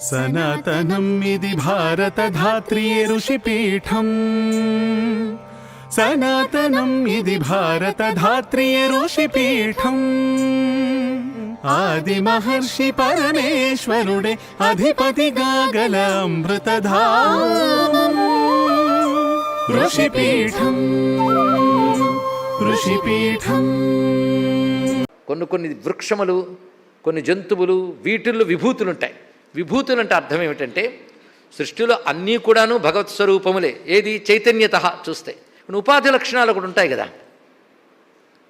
సనాతనం ఇది భారతధాత్రి ఋషిపీఠం. సనాతనం ఇది భారతధాత్రి ఋషిపీఠం. ఆది మహర్షి పరమేశ్వరుడే అధిపతిగా గల అమృతధా ఋషిపీఠం ఋషిపీఠం. కొన్ని కొన్ని వృక్షములు కొన్ని జంతువులు వీటిల్లో విభూతులుంటాయి. విభూతులు అంటే అర్థం ఏమిటంటే సృష్టిలో అన్నీ కూడాను భగవత్ స్వరూపములే. ఏది? చైతన్యత చూస్తే. కొన్ని ఉపాధి లక్షణాలు కూడా ఉంటాయి కదా.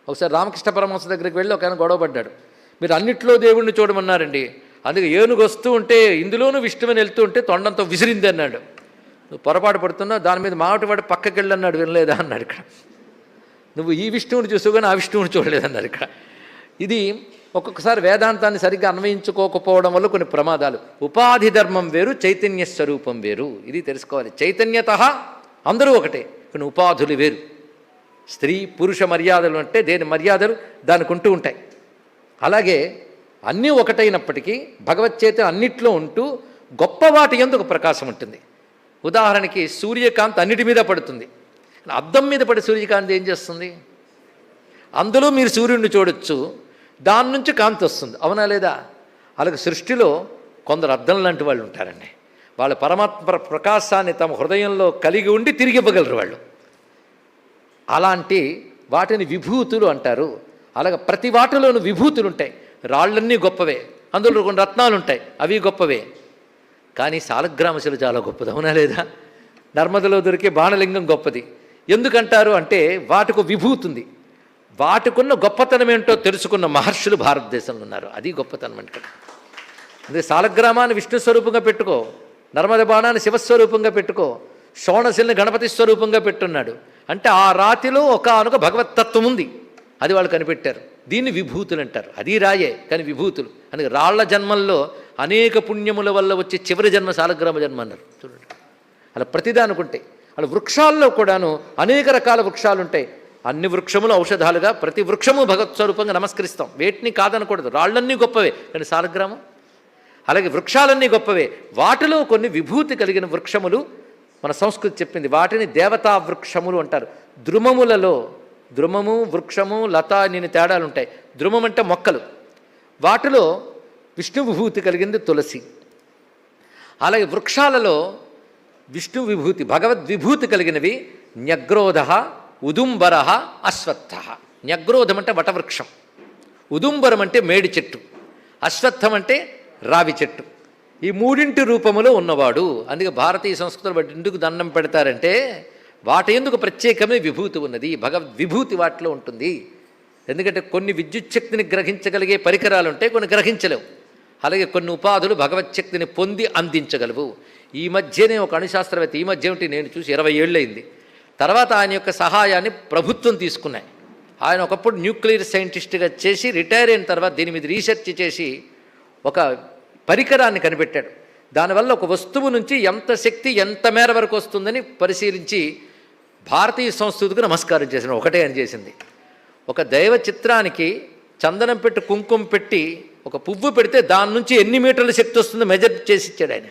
ఒకసారి రామకృష్ణ పరమహంస దగ్గరికి వెళ్ళి ఒక ఆయన గొడవపడ్డాడు మీరు అన్నిట్లో దేవుణ్ణి చూడమన్నారండి. అందుకే ఏనుగు వస్తూ ఉంటే ఇందులోనూ విష్ణువని వెళ్తూ ఉంటే తొండంతో విసిరింది అన్నాడు. నువ్వు పొరపాటు పడుతున్నావు దాని మీద మామిటి పక్కకి వెళ్ళన్నాడు వినలేదా అన్నాడు ఇక్కడ. నువ్వు ఈ విష్ణువుని చూసావు కానీ ఆ విష్ణువుని చూడలేదన్నారు ఇక్కడ. ఇది ఒక్కొక్కసారి వేదాంతాన్ని సరిగ్గా అన్వయించుకోకపోవడం వల్ల కొన్ని ప్రమాదాలు. ఉపాధి ధర్మం వేరు చైతన్య స్వరూపం వేరు. ఇది తెలుసుకోవాలి. చైతన్యత అందరూ ఒకటే కొన్ని ఉపాధులు వేరు. స్త్రీ పురుష మర్యాదలు అంటే దేని మర్యాదలు? దానికి ఉంటూ ఉంటాయి. అలాగే అన్నీ ఒకటైనప్పటికీ భగవచ్చేత అన్నిట్లో ఉంటూ గొప్పవాటి ఎందుకు ప్రకాశం ఉంటుంది. ఉదాహరణకి సూర్యకాంతి అన్నిటి మీద పడుతుంది. అద్దం మీద పడే సూర్యకాంతి ఏం చేస్తుంది? అందులో మీరు సూర్యుడిని చూడొచ్చు. దాని నుంచి కాంతి వస్తుంది. అవునా లేదా? అలాగే సృష్టిలో కొందరు అర్థం లాంటి వాళ్ళు ఉంటారండి. వాళ్ళ పరమాత్మ ప్రకాశాన్ని తమ హృదయంలో కలిగి ఉండి తిరిగి ఇవ్వగలరు వాళ్ళు. అలాంటి వాటిని విభూతులు అంటారు. అలాగే ప్రతి వాటిలోనూ విభూతులు ఉంటాయి. రాళ్ళన్నీ గొప్పవే. అందులో కొన్ని రత్నాలు ఉంటాయి. అవి గొప్పవే. కానీ సాలగ్రామశిల చాలా గొప్పది. అవునా లేదా? నర్మదలో దొరికే బాణలింగం గొప్పది. ఎందుకంటారు అంటే వాటికి విభూతుంది వాటికున్న గొప్పతనం ఏంటో తెలుసుకున్న మహర్షులు భారతదేశంలో ఉన్నారు. అది గొప్పతనం అంటే అదే సాలగ్రామాన్ని విష్ణు స్వరూపంగా పెట్టుకో నర్మద బాణాన్ని శివస్వరూపంగా పెట్టుకో షోణశిల్ని గణపతి స్వరూపంగా పెట్టున్నాడు. అంటే ఆ రాతిలో ఒక అనుక భగవత్తత్వం ఉంది. అది వాళ్ళు కనిపెట్టారు. దీన్ని విభూతులు అంటారు. అది రాయే కానీ విభూతులు. అందుకే రాళ్ళ జన్మల్లో అనేక పుణ్యముల వల్ల వచ్చే చివరి జన్మ సాలగ్రామ జన్మ అన్నారు. చూడండి. అలా ప్రతిదానికి ఉంటాయి. అలా వృక్షాల్లో కూడాను అనేక రకాల వృక్షాలు ఉంటాయి. అన్ని వృక్షములు ఔషధాలుగా ప్రతి వృక్షము భగవత్ స్వరూపంగా నమస్కరిస్తాం. వేటిని కాదనకూడదు. రాళ్ళన్నీ గొప్పవే. కానీ సాలగ్రామం అలాగే వృక్షాలన్నీ గొప్పవే. వాటిలో కొన్ని విభూతి కలిగిన వృక్షములు మన సంస్కృతి చెప్పింది. వాటిని దేవతా వృక్షములు అంటారు. ద్రుమములలో ద్రుమము వృక్షము లత నేను తేడాలు ఉంటాయి. ద్రుమం అంటే మొక్కలు. వాటిలో విష్ణు విభూతి కలిగింది తులసి. అలాగే వృక్షాలలో విష్ణు విభూతి భగవద్ విభూతి కలిగినవి న్యగ్రోధ ఉదుంబర అశ్వత్థ. న్యగ్రోధం అంటే వటవృక్షం. ఉదుంబరం అంటే మేడి చెట్టు. అశ్వత్థం అంటే రావి చెట్టు. ఈ మూడింటి రూపములో ఉన్నవాడు అందుకే భారతీయ సంస్కృతులు బట్టి ఎందుకు దండం పెడతారంటే వాటి ఎందుకు ప్రత్యేకమే విభూతి ఉన్నది? భగవద్ విభూతి వాటిలో ఉంటుంది. ఎందుకంటే కొన్ని విద్యుత్ శక్తిని గ్రహించగలిగే పరికరాలు ఉంటాయి కొన్ని గ్రహించలేవు. అలాగే కొన్ని ఉపాధులు భగవత్ శక్తిని పొంది అందించగలవు. ఈ మధ్యనే ఒక అణుశాస్త్రవేత్త ఈ మధ్య ఏమిటి నేను చూసి ఇరవై ఏళ్ళయింది. తర్వాత ఆయన యొక్క సహాయాన్ని ప్రభుత్వం తీసుకున్నాయి. ఆయన ఒకప్పుడు న్యూక్లియర్ సైంటిస్ట్గా చేసి రిటైర్ అయిన తర్వాత దీని మీద రీసెర్చ్ చేసి ఒక పరికరాన్ని కనిపెట్టాడు. దానివల్ల ఒక వస్తువు నుంచి ఎంత శక్తి ఎంత మేర వరకు వస్తుందని పరిశీలించి భారతీయ సంస్కృతికి నమస్కారం చేసిన ఒకటే అని చేసింది. ఒక దైవ చిత్రానికి చందనం పెట్టి కుంకుమ పెట్టి ఒక పువ్వు పెడితే దాని నుంచి ఎన్ని మీటర్ల శక్తి వస్తుందో మెజర్ చేసి ఇచ్చాడు ఆయన.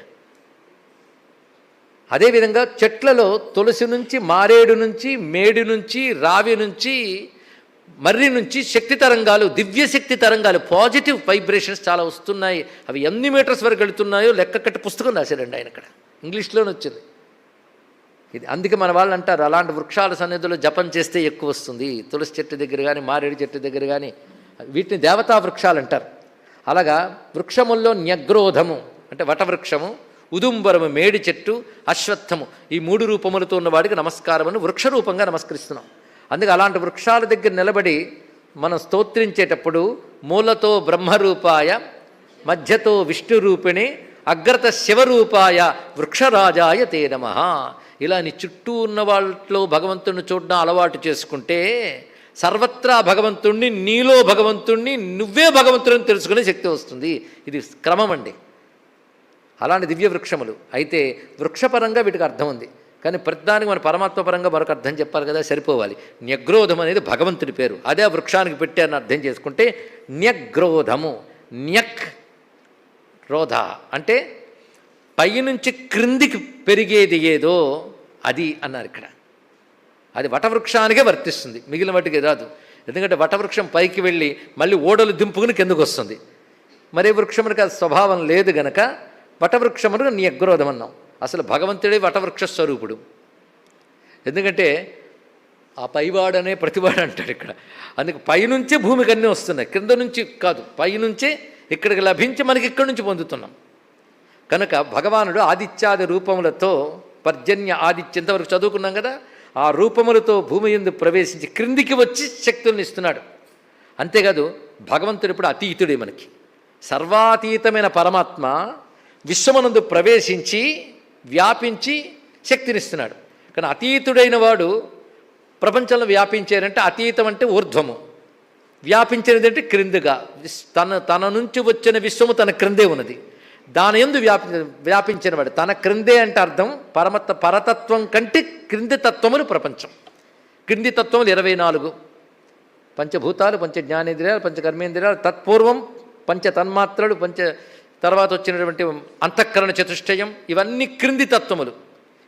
అదేవిధంగా చెట్లలో తులసి నుంచి మారేడు నుంచి మేడి నుంచి రావి నుంచి మర్రి నుంచి శక్తి తరంగాలు దివ్య శక్తి తరంగాలు పాజిటివ్ వైబ్రేషన్స్ చాలా వస్తున్నాయి. అవి ఎన్ని మీటర్స్ వరకు వెళుతున్నాయో లెక్క కట్టి పుస్తకం రాశాడండి ఆయన ఇక్కడ. ఇంగ్లీష్లోనే వచ్చింది. ఇది అందుకే మన వాళ్ళు అంటారు అలాంటి వృక్షాల సన్నిధిలో జపం చేస్తే ఎక్కువ వస్తుంది. తులసి చెట్టు దగ్గర కానీ మారేడు చెట్టు దగ్గర కానీ వీటిని దేవతా వృక్షాలు అంటారు. అలాగా వృక్షముల్లో న్యగ్రోధము అంటే వటవృక్షము ఉదుంబరము మేడి చెట్టు అశ్వత్థము. ఈ మూడు రూపములతో ఉన్నవాడికి నమస్కారమని వృక్షరూపంగా నమస్కరిస్తున్నాం. అందుకే అలాంటి వృక్షాల దగ్గర నిలబడి మనం స్తోత్రించేటప్పుడు మూలతో బ్రహ్మరూపాయ మధ్యతో విష్ణు రూపిణి అగ్రత శివరూపాయ వృక్షరాజాయ తే నమ. ఇలా నీ చుట్టూ ఉన్న వాళ్ళలో భగవంతుడిని చూడడం అలవాటు చేసుకుంటే సర్వత్రా భగవంతుణ్ణి నీలో భగవంతుణ్ణి నువ్వే భగవంతుడిని తెలుసుకునే శక్తి వస్తుంది. ఇది క్రమం అండి. అలాంటి దివ్య వృక్షములు అయితే వృక్షపరంగా వీటికి అర్థం ఉంది. కానీ ప్రతిదానికి మన పరమాత్మపరంగా మరొక అర్థం చెప్పాలి కదా సరిపోవాలి. న్యగ్రోధం అనేది భగవంతుడి పేరు. అదే ఆ వృక్షానికి పెట్టారని అర్థం చేసుకుంటే న్యగ్రోధము. న్యక్ రోధ. అంటే పైనుంచి క్రిందికి పెరిగేది ఏదో అది అన్నారు ఇక్కడ. అది వటవృక్షానికే వర్తిస్తుంది. మిగిలిన వాటికి రాదు. ఎందుకంటే వటవృక్షం పైకి వెళ్ళి మళ్ళీ ఓడలు దింపుకుని కిందకు వస్తుంది. మరే వృక్షమునికి అది స్వభావం లేదు గనక వటవృక్షమును నియగ్రోధం అన్నాం అసలు భగవంతుడే వటవృక్ష స్వరూపుడు. ఎందుకంటే ఆ పైవాడనే ప్రతివాడు అంటాడు ఇక్కడ. అందుకు పైనుంచే భూమికి అన్నీ వస్తున్నాయి. క్రింద నుంచి కాదు పైనుంచే ఇక్కడికి లభించి మనకి ఇక్కడి నుంచి పొందుతున్నాం. కనుక భగవానుడు ఆదిత్యాది రూపములతో పర్జన్య ఆదిత్య ఇంతవరకు చదువుకున్నాం కదా ఆ రూపములతో భూమి ఎందు ప్రవేశించి క్రిందికి వచ్చి శక్తుల్ని ఇస్తున్నాడు. అంతేకాదు భగవంతుడు ఇప్పుడు అతీతుడే మనకి. సర్వాతీతమైన పరమాత్మ విశ్వమనందు ప్రవేశించి వ్యాపించి శక్తినిస్తున్నాడు. కానీ అతీతుడైన వాడు ప్రపంచంలో వ్యాపించారంటే అతీతం అంటే ఊర్ధ్వము. వ్యాపించినది అంటే క్రిందిగా. విస్- తన తన నుంచి వచ్చిన విశ్వము తన క్రిందే ఉన్నది. దాని ఎందు వ్యాపి వ్యాపించిన వాడు. తన క్రిందే అంటే అర్థం పరమత్త పరతత్వం కంటే క్రింది తత్వములు ప్రపంచం. క్రింది తత్వములు ఇరవై నాలుగు. పంచభూతాలు పంచ జ్ఞానేంద్రియాలు పంచకర్మేంద్రియాలు తత్పూర్వం పంచ తన్మాత్రలు పంచ తర్వాత వచ్చినటువంటి అంతఃకరణ చతుష్టయం ఇవన్నీ క్రింది తత్వములు.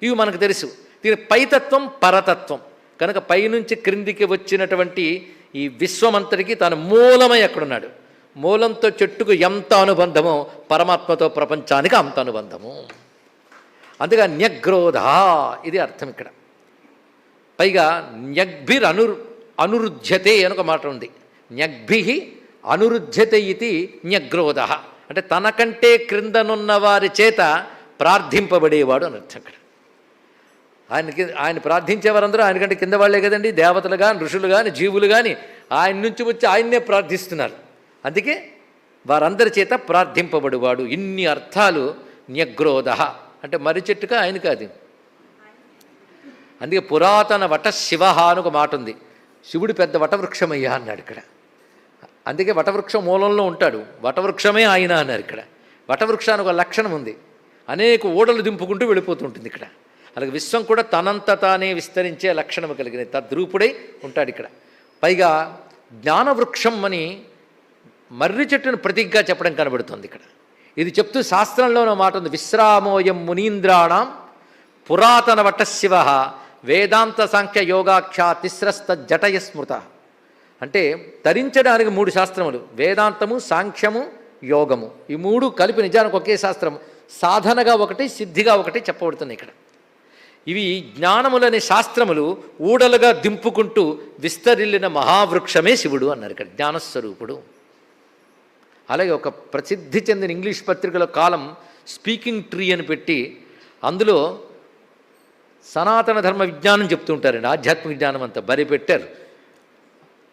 ఇవి మనకు తెలుసు. దీని పైతత్వం పరతత్వం. కనుక పైనుంచి క్రిందికి వచ్చినటువంటి ఈ విశ్వమంతటికి తాను మూలమై అక్కడున్నాడు. మూలంతో చెట్టుకు ఎంత అనుబంధమో పరమాత్మతో ప్రపంచానికి అంత అనుబంధము. అందుగా న్యగ్రోధ ఇది అర్థం ఇక్కడ. పైగా న్యగ్భిర్ అను అనురుధ్యతే అని ఒక మాట ఉంది. న్యగ్భి అనురుధ్యతే ఇది న్యగ్రోధ. అంటే తనకంటే క్రిందనున్న వారి చేత ప్రార్థింపబడేవాడు అని అర్థం అక్కడ. ఆయనకి ఆయన ప్రార్థించేవారందరూ ఆయనకంటే కింద వాళ్ళే కదండి. దేవతలు కానీ ఋషులు కానీ జీవులు కానీ ఆయన నుంచి వచ్చి ఆయన్నే ప్రార్థిస్తున్నారు. అందుకే వారందరి చేత ప్రార్థింపబడేవాడు. ఇన్ని అర్థాలు న్యగ్రోధ. అంటే మర్రి చెట్టుగా ఆయన కాదు అందుకే పురాతన వట శివ అని ఒక మాట ఉంది. శివుడు పెద్ద వటవృక్షమయ్యా అన్నాడు ఇక్కడ. అందుకే వటవృక్షం మూలంలో ఉంటాడు. వటవృక్షమే ఆయన అన్నారు ఇక్కడ. వటవృక్షానికి ఒక లక్షణం ఉంది. అనేక ఓడలు దింపుకుంటూ వెళ్ళిపోతుంటుంది ఇక్కడ. అలాగే విశ్వం కూడా తనంత తానే విస్తరించే లక్షణం కలిగిన తద్రూపుడై ఉంటాడు ఇక్కడ. పైగా జ్ఞానవృక్షం అని మర్రి చెట్టును ప్రతిగ్గా చెప్పడం కనబడుతుంది ఇక్కడ. ఇది చెప్తూ శాస్త్రంలోనో మాట ఉంది. విశ్రామోయం మునీంద్రాణం పురాతన వటశివ. వేదాంత సాంఖ్య యోగాఖ్యా తిస్రస్త జటయ స్మృత అంటే ధరించడానికి మూడు శాస్త్రములు. వేదాంతము సాంఖ్యము యోగము. ఈ మూడు కలిపి నిజానికి ఒకే శాస్త్రం సాధనగా ఒకటి సిద్ధిగా ఒకటి చెప్పబడుతుంది ఇక్కడ. ఇవి జ్ఞానములనే శాస్త్రములు ఊడలుగా దింపుకుంటూ విస్తరిల్లిన మహావృక్షమే శివుడు అన్నారు ఇక్కడ జ్ఞానస్వరూపుడు. అలాగే ఒక ప్రసిద్ధి చెందిన ఇంగ్లీష్ పత్రికల కాలం స్పీకింగ్ ట్రీ అని పెట్టి అందులో సనాతన ధర్మ విజ్ఞానం చెప్తుంటారండి ఆధ్యాత్మిక జ్ఞానం అంతా బరి పెట్టారు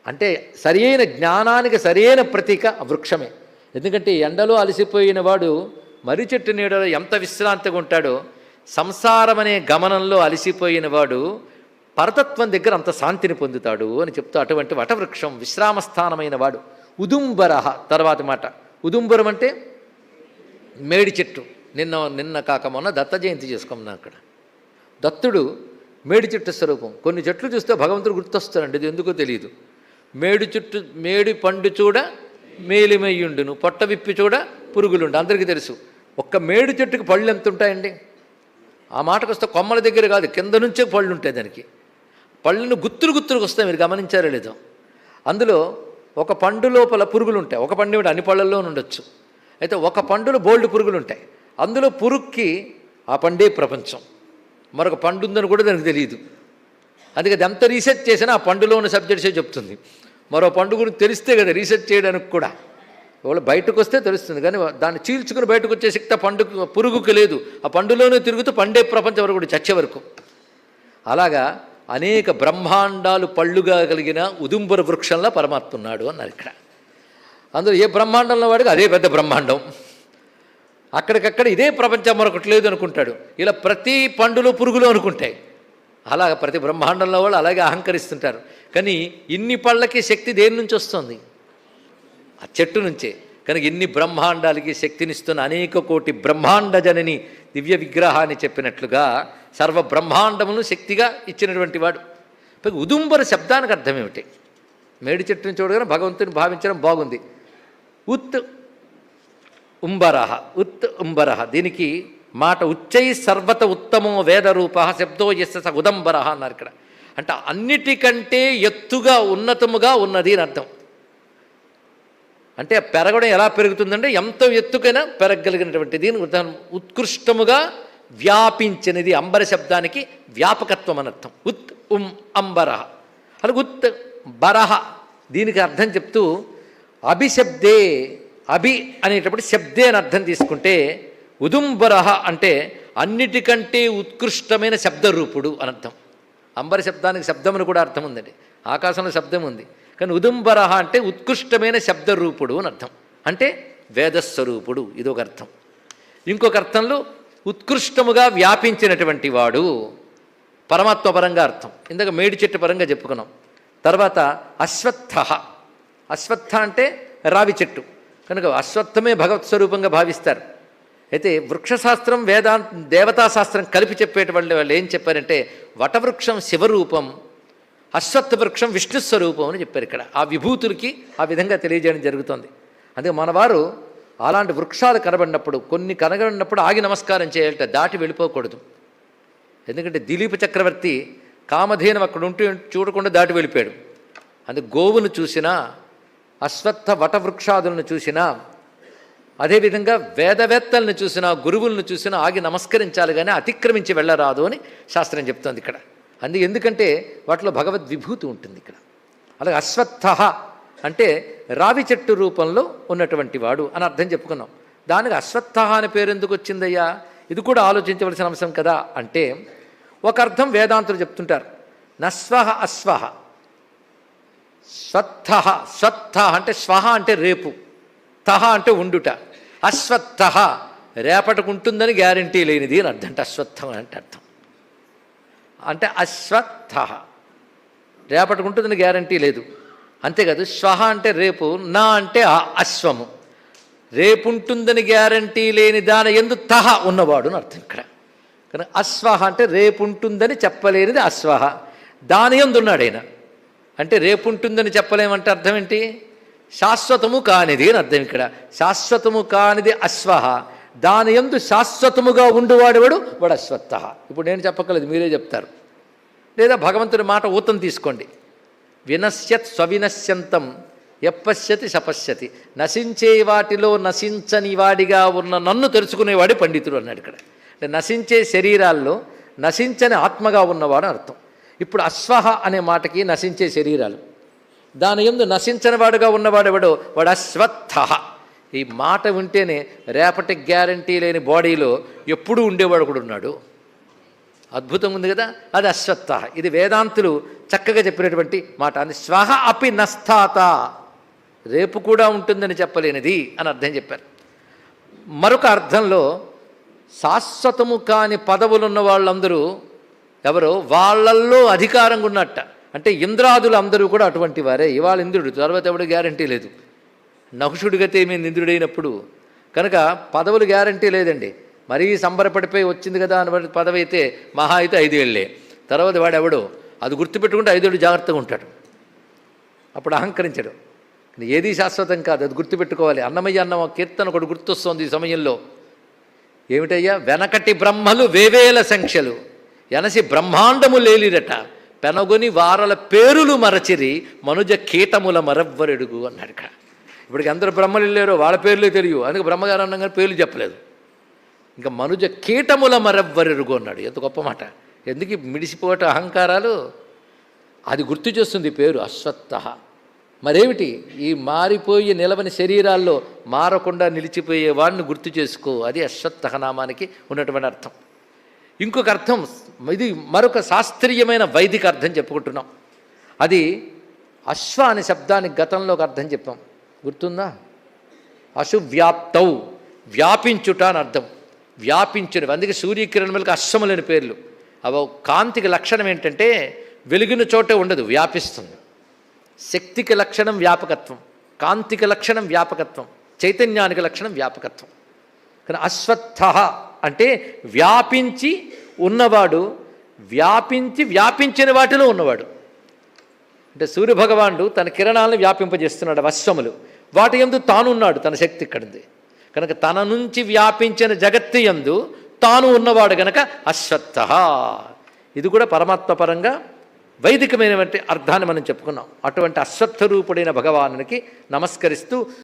అంటే సరియైన జ్ఞానానికి సరియైన ప్రతీక వృక్షమే. ఎందుకంటే ఎండలో అలసిపోయిన వాడు మర్రి చెట్టు నీడలో ఎంత విశ్రాంతిగా ఉంటాడో సంసారం అనే గమనంలో అలసిపోయిన వాడు పరతత్వం దగ్గర అంత శాంతిని పొందుతాడు అని చెప్తూ అటువంటి వటవృక్షం విశ్రామస్థానమైన వాడు. ఉదుంబరహ తర్వాత మాట. ఉదుంబరం అంటే మేడి చెట్టు. నిన్న నిన్న కాక మొన్న దత్త జయంతి చేసుకున్నాం అక్కడ. దత్తుడు మేడి చెట్టు స్వరూపం. కొన్ని చెట్లు చూస్తే భగవంతుడు గుర్తొస్తారండి ఇది ఎందుకో తెలియదు మేడి చెట్టు మేడి పండు చూడ మేలిమయ్యుండును. పొట్ట విప్పి చూడ పురుగులుండు. అందరికీ తెలుసు. ఒక్క మేడి చెట్టుకి పళ్ళు ఎంత ఉంటాయండి ఆ మాటకు వస్తే కొమ్మల దగ్గర కాదు కింద నుంచే పళ్ళు ఉంటాయి దానికి. పళ్ళను గుత్తులు గుత్తులకు వస్తాయి మీరు గమనించారో లేదో. అందులో ఒక పండు లోపల పురుగులు ఉంటాయి ఒక పండు అన్ని పళ్ళల్లో ఉండొచ్చు. అయితే ఒక పండులో బోల్డ్ పురుగులు ఉంటాయి అందులో పురుగుకి ఆ పండే ప్రపంచం. మరొక పండు ఉందని కూడా దానికి తెలియదు. అందుకే ఎంత రీసెర్చ్ చేసినా ఆ పండులో ఉన్న సబ్జెక్ట్సే చెప్తుంది. మరో పండు గురించి తెలిస్తే కదా రీసెర్చ్ చేయడానికి కూడా. వాళ్ళు బయటకు వస్తే తెలుస్తుంది కానీ దాన్ని చీల్చుకుని బయటకు వచ్చే శక్తి ఆ పురుగుకు పురుగుకి లేదు. ఆ పండులోనే తిరుగుతూ పండే ప్రపంచం వరకు చచ్చే వరకు. అలాగా అనేక బ్రహ్మాండాలు పళ్ళుగా కలిగిన ఉదుంబర వృక్షంలో పరమాత్మ ఉన్నాడు అన్నారు ఇక్కడ. అందులో ఏ బ్రహ్మాండంలో వాడికి అదే పెద్ద బ్రహ్మాండం. అక్కడికక్కడ ఇదే ప్రపంచం మరొకటి లేదు అనుకుంటాడు. ఇలా ప్రతి పండులో పురుగులు అనుకుంటాయి. అలాగ ప్రతి బ్రహ్మాండంలో వాళ్ళు అలాగే అహంకరిస్తుంటారు. కానీ ఇన్ని పళ్ళకి శక్తి దేని నుంచి వస్తుంది? ఆ చెట్టు నుంచే. కనుక ఇన్ని బ్రహ్మాండాలకి శక్తినిస్తున్న అనేక కోటి బ్రహ్మాండ జనని దివ్య విగ్రహాన్ని చెప్పినట్లుగా సర్వ బ్రహ్మాండమును శక్తిగా ఇచ్చినటువంటి వాడు. ఉదుంబర శబ్దానికి అర్థం ఏమిటి? మేడి చెట్టుని చూడగానే భగవంతుని భావించడం బాగుంది. ఉత్ ఉంబరహ ఉత్ ఉంబరహ. దీనికి మాట ఉచ్చై సర్వత ఉత్తమో వేదరూప శబ్దో ఎస్ స ఉదంబర అన్నారు ఇక్కడ. అంటే అన్నిటికంటే ఎత్తుగా ఉన్నతముగా ఉన్నది అని అర్థం. అంటే పెరగడం ఎలా పెరుగుతుందంటే ఎంత ఎత్తుకైనా పెరగగలిగినటువంటిది అని ఉదాహరణ. ఉత్కృష్టముగా వ్యాపించినది అంబర శబ్దానికి వ్యాపకత్వం అని అర్థం. ఉత్ ఉం అంబర. అలాగే ఉత్ బరహ దీనికి అర్థం చెప్తూ అభిశబ్దే అభి అనేటప్పుడు శబ్దే అని అర్థం తీసుకుంటే ఉదుంబరహ అంటే అన్నిటికంటే ఉత్కృష్టమైన శబ్దరూపుడు అనర్థం అర్థం. అంబర శబ్దానికి శబ్దం అని కూడా అర్థం ఉందండి. ఆకాశంలో శబ్దం ఉంది. కానీ ఉదుంబరహ అంటే ఉత్కృష్టమైన శబ్దరూపుడు అని అర్థం. అంటే వేదస్వరూపుడు ఇదొక అర్థం. ఇంకొక అర్థంలో ఉత్కృష్టముగా వ్యాపించినటువంటి వాడు పరమాత్మపరంగా అర్థం. ఇందాక మేడి చెట్టు పరంగా చెప్పుకున్నాం. తర్వాత అశ్వత్థ. అశ్వత్థ అంటే రావి చెట్టు. కనుక అశ్వత్థమే భగవత్ స్వరూపంగా భావిస్తారు. అయితే వృక్షశాస్త్రం వేదా దేవతాశాస్త్రం కలిపి చెప్పేటువంటి వాళ్ళు ఏం చెప్పారంటే వటవృక్షం శివరూపం అశ్వత్థ వృక్షం విష్ణు స్వరూపం అని చెప్పారు ఇక్కడ. ఆ విభూతులకి ఆ విధంగా తెలియజేయడం జరుగుతుంది. అందుకే మనవారు అలాంటి వృక్షాలు కనబడినప్పుడు కొన్ని కనబడినప్పుడు ఆగి నమస్కారం చేయాలట దాటి వెళ్ళిపోకూడదు. ఎందుకంటే దిలీప చక్రవర్తి కామధేనం అక్కడ ఉంటూ చూడకుండా దాటి వెళ్ళిపోయాడు. అందుకే గోవును చూసినా అశ్వత్థ వటవృక్షాదులను చూసినా అదేవిధంగా వేదవేత్తలను చూసినా గురువులను చూసినా ఆగి నమస్కరించాలి కానీ అతిక్రమించి వెళ్ళరాదు అని శాస్త్రం చెప్తోంది ఇక్కడ. అందుకే ఎందుకంటే వాటిలో భగవద్ విభూతి ఉంటుంది ఇక్కడ. అలాగే అశ్వత్థ అంటే రావి చెట్టు రూపంలో ఉన్నటువంటి వాడు అని అర్థం చెప్పుకున్నాం. దానికి అశ్వత్థ అనే పేరు ఎందుకు వచ్చిందయ్యా? ఇది కూడా ఆలోచించవలసిన అంశం కదా అంటే ఒక అర్థం వేదాంతులు చెప్తుంటారు. నస్వహ అశ్వహ. స్వత్థ స్వత్థ అంటే స్వహ అంటే రేపు. తహ అంటే ఉండుట. అశ్వత్థ రేపటకుంటుందని గ్యారంటీ లేనిది అని అర్థం. అంటే అశ్వత్థం అంటే అర్థం. అంటే అశ్వత్థ రేపటికుంటుందని గ్యారంటీ లేదు. అంతేకాదు శ్వహ అంటే రేపు నా అంటే అశ్వము. రేపు ఉంటుందని గ్యారంటీ లేని దాని ఎందు తహ ఉన్నవాడు అని అర్థం ఇక్కడ. కానీ అశ్వహ అంటే రేపు ఉంటుందని చెప్పలేనిది అశ్వహ. దాని ఎందున్నాడు ఆయన. అంటే రేపుంటుందని చెప్పలేమంటే అర్థం ఏంటి? శాశ్వతము కానిది అని అర్థం ఇక్కడ. శాశ్వతము కానిది అశ్వహ. దాని ఎందు శాశ్వతముగా ఉండువాడేవాడు వాడు అశ్వత్థ. ఇప్పుడు నేను చెప్పగలదు మీరే చెప్తారు. లేదా భగవంతుడి మాట ఊతం తీసుకోండి. వినశ్యత్ స్వవినశ్యంతం ఎప్పశ్యతి సపశ్యతి నశించే వాటిలో నశించని వాడిగా ఉన్న నన్ను తెలుసుకునేవాడే పండితుడు అన్నాడు ఇక్కడ. అంటే నశించే శరీరాల్లో నశించని ఆత్మగా ఉన్నవాడు అర్థం. ఇప్పుడు అశ్వహ అనే మాటకి నశించే శరీరాలు. దాని ఎందు నశించని వాడుగా ఉన్నవాడెవడో? వాడు అశ్వత్థ. ఈ మాట వింటేనే రేపటి గ్యారంటీ లేని బాడీలో ఎప్పుడూ ఉండేవాడు కూడా ఉన్నాడు. అద్భుతం ఉంది కదా? అది అశ్వత్థ. ఇది వేదాంతులు చక్కగా చెప్పినటువంటి మాట. అని స్వహ అపి నస్థాత. రేపు కూడా ఉంటుందని చెప్పలేనిది అని అర్థం చెప్పారు. మరొక అర్థంలో శాశ్వతము కాని పదవులున్న వాళ్ళందరూ ఎవరో? వాళ్ళల్లో అధికారంగా ఉన్నట్ట. అంటే ఇంద్రాదులు అందరూ కూడా అటువంటి వారే. ఇవాళ ఇంద్రుడు తర్వాత ఎవడు గ్యారంటీ లేదు. నహుషుడి గతే మేము ఇంద్రుడైనప్పుడు. కనుక పదవులు గ్యారంటీ లేదండి. మరీ సంబరపడిపోయి వచ్చింది కదా అని పదవి అయితే మహా అయితే ఐదేళ్ళే. తర్వాత వాడు ఎవడు అది గుర్తుపెట్టుకుంటే ఐదేళ్ళు జాగ్రత్తగా ఉంటాడు. అప్పుడు అహంకరించడు. ఏది శాశ్వతం కాదు. అది గుర్తుపెట్టుకోవాలి. అన్నమయ్య అన్న కీర్తన ఒకటి గుర్తొస్తుంది ఈ సమయంలో. ఏమిటయ్యా? వెనకటి బ్రహ్మలు వేవేల సంఖ్యలు. ఎనసి బ్రహ్మాండము లేలిరట. పెనగొని వారల పేరులు మరచిరి మనుజ కీటముల మరవ్వరెడుగు అన్నాడు ఇక్కడ. ఇప్పటికి అందరు బ్రహ్మలు లేరు వాళ్ళ పేర్లే తెలియవు. అందుకే బ్రహ్మగారు అన్నం కానీ పేర్లు చెప్పలేదు. ఇంకా మనుజ కీటముల మరవ్వరెరుగు అన్నాడు. ఎంత గొప్ప మాట. ఎందుకు మిడిసిపోవట అహంకారాలు? అది గుర్తు చేస్తుంది పేరు అశ్వత్థ. మరేమిటి? ఈ మారిపోయి నిలవని శరీరాల్లో మారకుండా నిలిచిపోయే వాడిని గుర్తు చేసుకో. అది అశ్వత్థ నామానికి ఉన్నటువంటి అర్థం. ఇంకొక అర్థం ఇది మరొక శాస్త్రీయమైన వైదిక అర్థం చెప్పుకుంటున్నాం. అది అశ్వ అనే శబ్దానికి గతంలో ఒక అర్థం చెప్పాం. గుర్తుందా? అశువ్యాప్తౌ వ్యాపించుట అని అర్థం. వ్యాపించుడు అందుకే సూర్యకిరణములకు అశ్వములని పేర్లు. అవ కాంతికి లక్షణం ఏంటంటే వెలిగిన చోటే ఉండదు వ్యాపిస్తుంది. శక్తికి లక్షణం వ్యాపకత్వం కాంతికి లక్షణం వ్యాపకత్వం చైతన్యానికి లక్షణం వ్యాపకత్వం. కానీ అశ్వత్థ అంటే వ్యాపించి ఉన్నవాడు వ్యాపించి వ్యాపించిన వాటిలో ఉన్నవాడు. అంటే సూర్యభగవానుడు తన కిరణాలను వ్యాపింపజేస్తున్నాడు అశ్వములు. వాటి ఎందు తానున్నాడు తన శక్తి ఇక్కడిది. కనుక తన నుంచి వ్యాపించిన జగత్తు యందు తాను ఉన్నవాడు గనక అశ్వత్థ. ఇది కూడా పరమాత్మ పరంగా వైదికమైనటువంటి అర్థాన్ని మనం చెప్పుకున్నాం. అటువంటి అశ్వత్థ రూపుడైన భగవానునికి నమస్కరిస్తూ